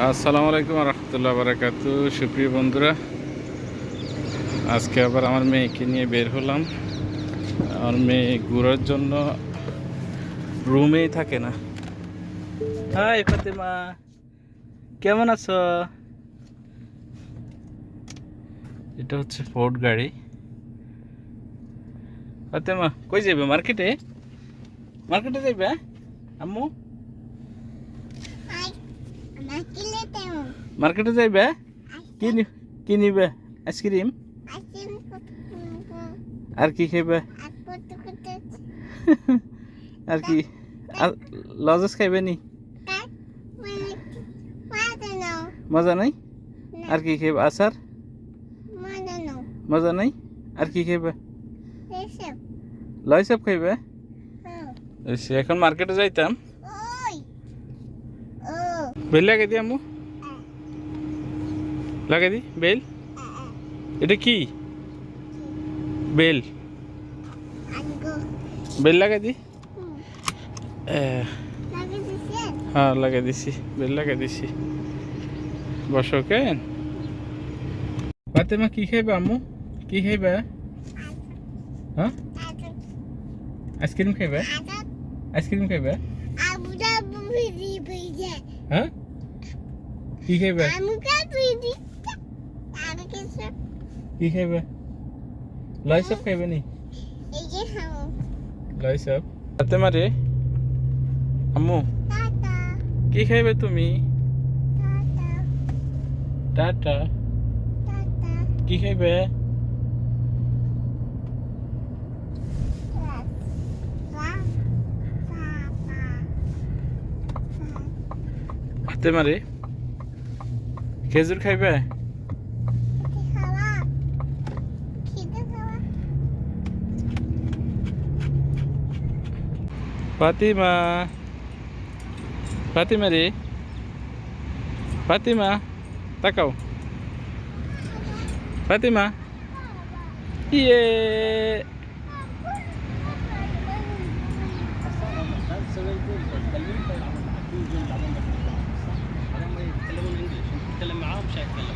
আসসালামু আলাইকুম রহমতুল্লাহ বারাকাতু সুপ্রিয় বন্ধুরা আজকে আবার আমার মেয়েকে নিয়ে বের হলাম। আমার মেয়ে ঘোরার জন্য রুমেই থাকে না। হাই ফাতেমা কেমন আছো? এটা হচ্ছে ফোর্ড গাড়ি। ফাতেমা কই যাবে মার্কেটে? মার্কেটে যাবে আম্মু? মার্কেটে যাইবে? কি নি কি নিবে? আইসক্রিম? আর কি খাইবে? আর কি? আর লজেস খাইবে নি? মজা নাই? আর কি খাইবে? আচার? মজা নাই? আর কি খাইবে? লয় সব খাইবে? এখন মার্কেটে যাইতাম। বেল লাগাই দি আম্মু। লাগাই দি বেল। এটা কি? বেল। বেল লাগাই দি? হ্যাঁ লাগাই দিছি বেল লাগাই দিছি। বসো কেন? ফাতেমা কি খাইবে আম্মু? কি খাইবে? হ্যাঁ? আইসক্রিম খাইবে? আইসক্রিম খাইবে? হ্যাঁ? কি খাইবে? কি খাইবে? লয় সব খাইবে নি? লয় সব ফাতেমা রে আম্মু কি খাইবে তুমি? টাটা। কি খাইবে? ফাতেমা রে খেজুর খাইবে ফাতিমা ফাতিমা রে ফাতিমা তাকাও ফাতিমা ইয়ে check below.